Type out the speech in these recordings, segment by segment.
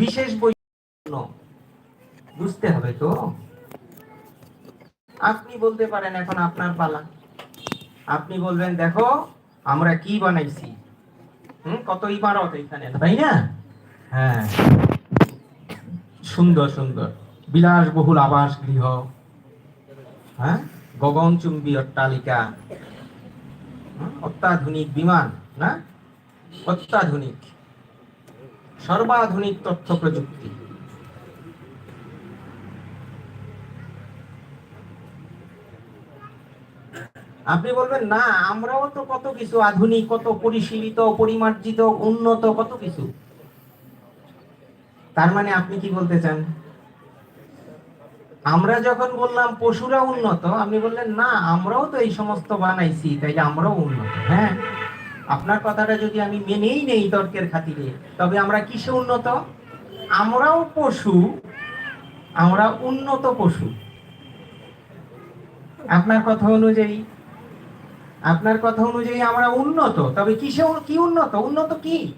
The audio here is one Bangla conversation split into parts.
বিশেষ বই বুঝতে হবে তো? আপনি বলতে পারেন এখন আপনার পালা। আপনি বলবেন, দেখো, আমরা কি বানাইছি? হুম কত ইমারত এখানে তাই না? হ্যাঁ। সুন্দর সুন্দর। বিলাসবহুল আবাস গৃহ হ্যাঁ? গগনচুম্বী অট্টালিকা। অত্যাধুনিক বিমান, না? অত্যাধুনিক। সর্বাধুনিক তথ্য প্রযুক্তি। আপনি বলবেন, না, আমরাও তো কত কিছু আধুনিক, কত পরিশীলিত, পরিমার্জিত, উন্নত, কত কিছু। তার মানে আপনি কি বলতে চান? আমরা যখন বললাম পশুরা উন্নত, আপনি বললেন, না, আমরাও তো এই সমস্ত বানাইছি তাই আমরাও উন্নত। হ্যাঁ? আপনার কথাটা যদি আমি মেনেই নেই তর্কের খাতিরে, তবে আমরা কিসে উন্নত? আমরাও পশু, আমরা উন্নত পশু। আপনার কথা অনুযায়ী, আপনার কথা অনুযায়ী আমরা উন্নত, তবে কিসে কি উন্নত? উন্নত কি?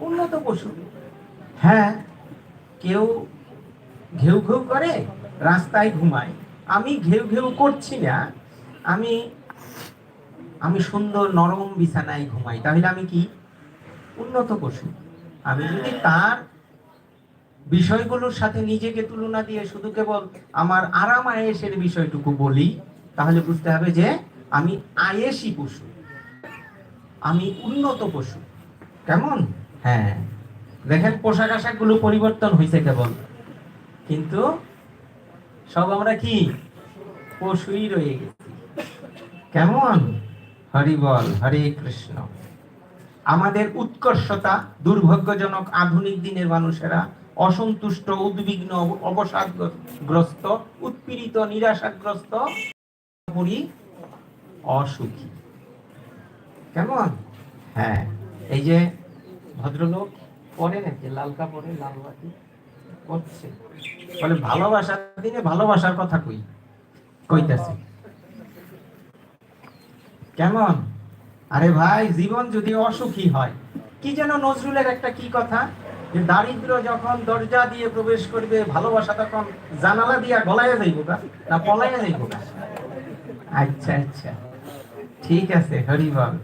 উন্নত পশু। হ্যাঁ কেউ ঘেউ ঘেউ করে, রাস্তায় ঘুমায়। আমি ঘেউ ঘেউ করছি না, আমি আমি সুন্দর নরম বিছানায় ঘুমাই, তাহলে আমি কি? উন্নত পশু। আমি যদি তার বিষয়গুলোর সাথে নিজেকে তুলনা দিয়ে শুধু কেবল আমার আরাম আয়েসের বিষয়টুকু বলি, তাহলে বুঝতে হবে যে আমি আয়েসি পশু। আমি উন্নত পশু। কেমন? হ্যাঁ। দেখেন পোশাক আশাকগুলো পরিবর্তন হয়েছে কেবল। কিন্তু সব আমরা কি? পশুই রয়ে গেছি। কেমন? হরি বল, হরে কৃষ্ণ। আমাদের উৎকর্ষতা দুর্ভাগ্যজনক আধুনিক দিনের মানুষেরা অসন্তুষ্ট, উদ্বিগ্ন, অবসাদগ্রস্ত, উৎপীড়িত, নিরাশাগ্রস্ত অসুখী। কেমন? হ্যাঁ এই যে ভদ্রলোক পরে নাকি? লাল কাপড়ে, লাল বাতি করছে বলে, ভালোবাসার দিনে ভালোবাসার কথা কই? কইতাছে। কেমন? আরে ভাই, জীবন যদি অসুখী হয়, কি যেন নজরুলের একটা কি কথা? যে দারিদ্র যখন দরজা দিয়ে প্রবেশ করবে, ভালোবাসা তখন জানালা দিয়া গলায় যাইব না পলাইয়া যাইব আচ্ছা আচ্ছা। ঠিক আছে হরি বল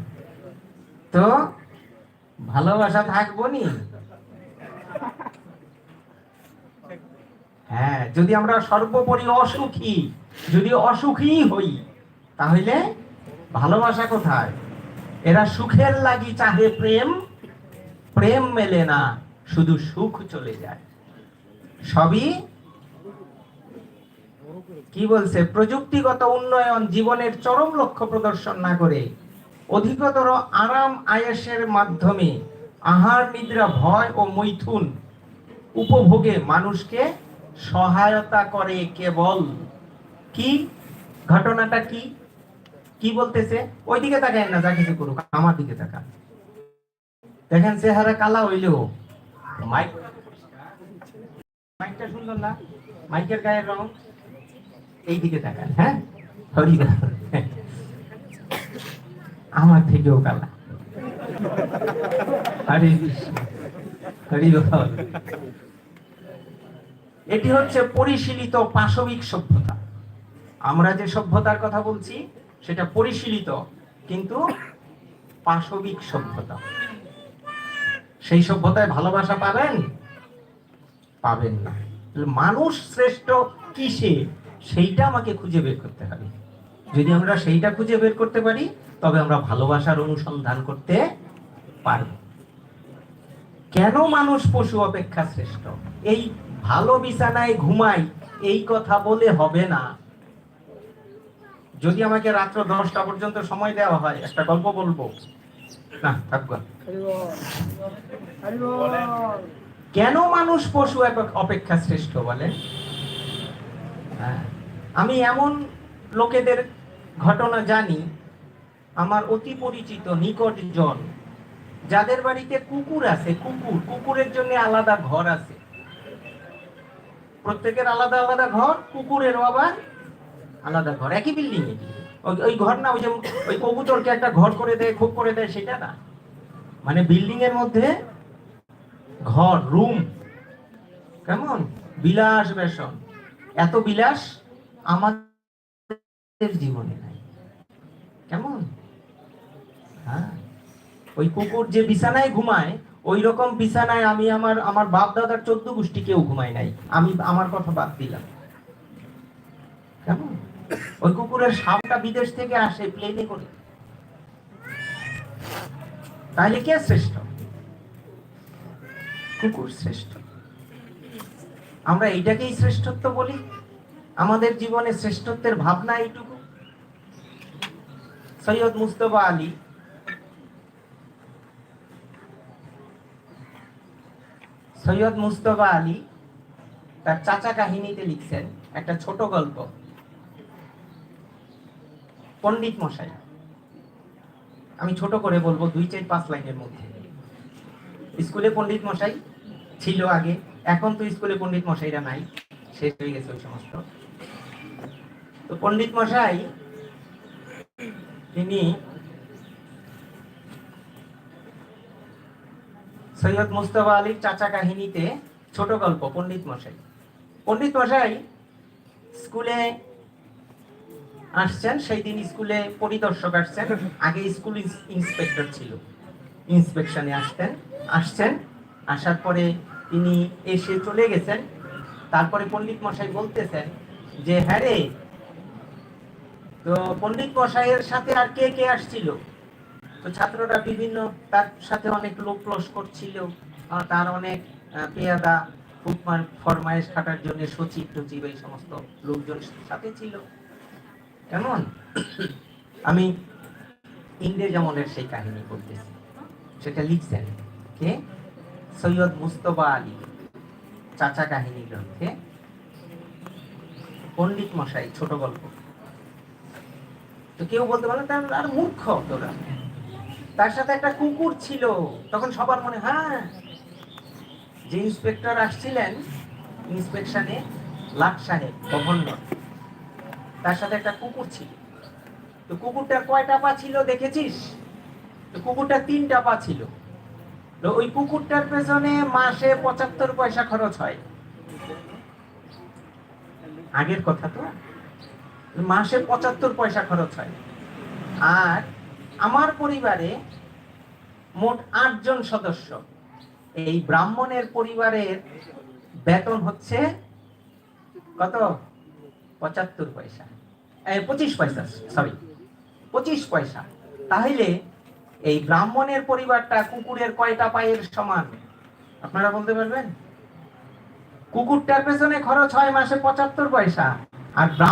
তো, ভালোবাসা থাকব নি? হ্যাঁ যদি আমরা সর্বোপরি অসুখী, যদি অসুখী হই, তাহলে ভালোবাসা কোথায়? এরা সুখের লাগি চাহে প্রেম প্রেম মেলে না, শুধু সুখ চলে যায়। সবই কি বলছে? প্রযুক্তিগত উন্নয়ন জীবনের চরম লক্ষ্য প্রদর্শন না করে অধিকতর আরাম আয়েসের মাধ্যমে আহার, নিদ্রা, ভয় ও মৈথুন উপভোগে মানুষকে সহায়তা করে কেবল। কি? ঘটনাটা কি? কি বলতেছে? ওই দিকে তাকায় না, যা কিছু করুক, আমার দিকে তাকান। দেখেন চেহারা কালা হইলেও, মাইক মাইকটা শুনলেন না? মাইকের গায়ের রং এই দিকে তাকান হ্যাঁ? আমার থেকেও কালা। হরি এটি হচ্ছে পরিশীলিত পাশবিক সভ্যতা। আমরা যে সভ্যতার কথা বলছি সেটা পরিশীলিত, কিন্তু পাশবিক সভ্যতা। সেই সভ্যতায় ভালোবাসা পাবেন? পাবেন না। মানুষ শ্রেষ্ঠ কিসে? সেইটা আমাকে খুঁজে বের করতে হবে। যদি আমরা সেইটা খুঁজে বের করতে পারি, তবে আমরা ভালোবাসার অনুসন্ধান করতে পারব। কেন মানুষ পশু অপেক্ষা শ্রেষ্ঠ? এই ভালো বিছানায় ঘুমাই, এই কথা বলে হবে না। যদি আমাকে রাত্র দশটা পর্যন্ত সময় দেওয়া হয় একটা গল্প বলব? না কেন মানুষ পশু অপেক্ষা শ্রেষ্ঠ বলে? হ্যাঁ, আমি এমন লোকেদের ঘটনা জানি আমার অতি পরিচিত নিকট জন যাদের বাড়িতে কুকুর আছে কুকুর কুকুরের জন্য আলাদা ঘর আছে। প্রত্যেকের আলাদা আলাদা ঘর কুকুরেরও আবার আলাদা ঘর, একই বিল্ডিং এ। ওই- ঘর না, ওই যে ওই কবুতরকে একটা ঘর করে দেয়, খুব করে দেয়, সেটা না। মানে বিল্ডিং এর মধ্যে ঘর রুম কেমন? বিলাস বেসন এত বিলাস আমাদের জীবনে নাই। কেমন? হ্যাঁ। ওই কুকুর যে বিছানায় ঘুমায়, ওই রকম বিছানায় আমি আমার আমার বাপ দাদার চোদ্দ গোষ্ঠী কেউ ঘুমায় নাই। আমি আমার কথা বাদ দিলাম। কেমন? ওই কুকুরের সাপটা বিদেশ থেকে আসে প্লেনে করে। তাহলে কে শ্রেষ্ঠ? কুকুর শ্রেষ্ঠ। আমরা এইটাকেই শ্রেষ্ঠত্ব বলি। আমাদের জীবনে শ্রেষ্ঠত্বের ভাবনা এইটুকু। সৈয়দ মুস্তফা আলী সৈয়দ মুস্তফা আলী তার চাচা কাহিনীতে লিখছেন একটা ছোট গল্প। পণ্ডিত মশাই, আমি ছোট করে বলব দুই চার পাঁচ লাইনের মধ্যে। স্কুলে পণ্ডিত মশাই ছিল আগে, এখন তো স্কুলে পণ্ডিত মশাইরা নাই, শেষ হয়ে গেছে ওই সমস্ত। তো পণ্ডিত মশাই, তিনি সৈয়দ মুস্তফা আলীর চাচা কাহিনীতে ছোট গল্প, পণ্ডিত মশাই। পণ্ডিত মশাই, স্কুলে আসছেন সেই দিন স্কুলে পরিদর্শক আসছেন। আগে স্কুল ইন্সপেক্টর ছিল। ইন্সপেকশনে আসতেন, আসছেন, আসার পরে তিনি এসে চলে গেছেন। তারপরে পণ্ডিত মশাই বলতেছেন যে হ্যাঁ রে, তো পণ্ডিত মশাইয়ের সাথে আর কে কে আসছিল? তো ছাত্ররা বিভিন্ন, তার সাথে অনেক লোক ক্লোজ করছিল। তার অনেক পেয়াদা খুব ফরমায়েশ খাটার জন্য সচিব টচিব এই সমস্ত লোকজন সাথে ছিল। কেমন? আমি ইংরেজ আমলের সেই কাহিনী বলতেছি। সেটা লিখছেন কে? সৈয়দ মুস্তফা আলী, চাচা কাহিনী গ্রন্থে। পণ্ডিত মশাই, ছোট গল্প। তো কেউ বলতে পারে তার আর মূর্খ তোরা তার সাথে একটা কুকুর ছিল, তখন সবার মনে হ্যাঁ যে ইন্সপেক্টর আসছিলেন, ইন্সপেকশনে লাট সাহেব, গভর্নর। তার সাথে একটা কুকুর ছিল। তো কুকুরটার কয়টা পা ছিল দেখেছিস? তো কুকুরটা তিনটা পা ছিল। তো ওই কুকুরটার পেছনে মাসে পঁচাত্তর পয়সা খরচ হয়। আগের কথা তো। মাসে পঁচাত্তর পয়সা খরচ হয়। আর আমার পরিবারে মোট আটজন সদস্য। এই ব্রাহ্মণের পরিবারের বেতন হচ্ছে কত? পঁচাত্তর পয়সা। পঁচিশ পয়সা সরি পঁচিশ পয়সা। তাহলে এই ব্রাহ্মণের পরিবারটা কুকুরের কয়টা পায়ের সমান? আপনারা বলতে পারবেন? কুকুরটার পেছনে খরচ হয় মাসে পঁচাত্তর পয়সা, আর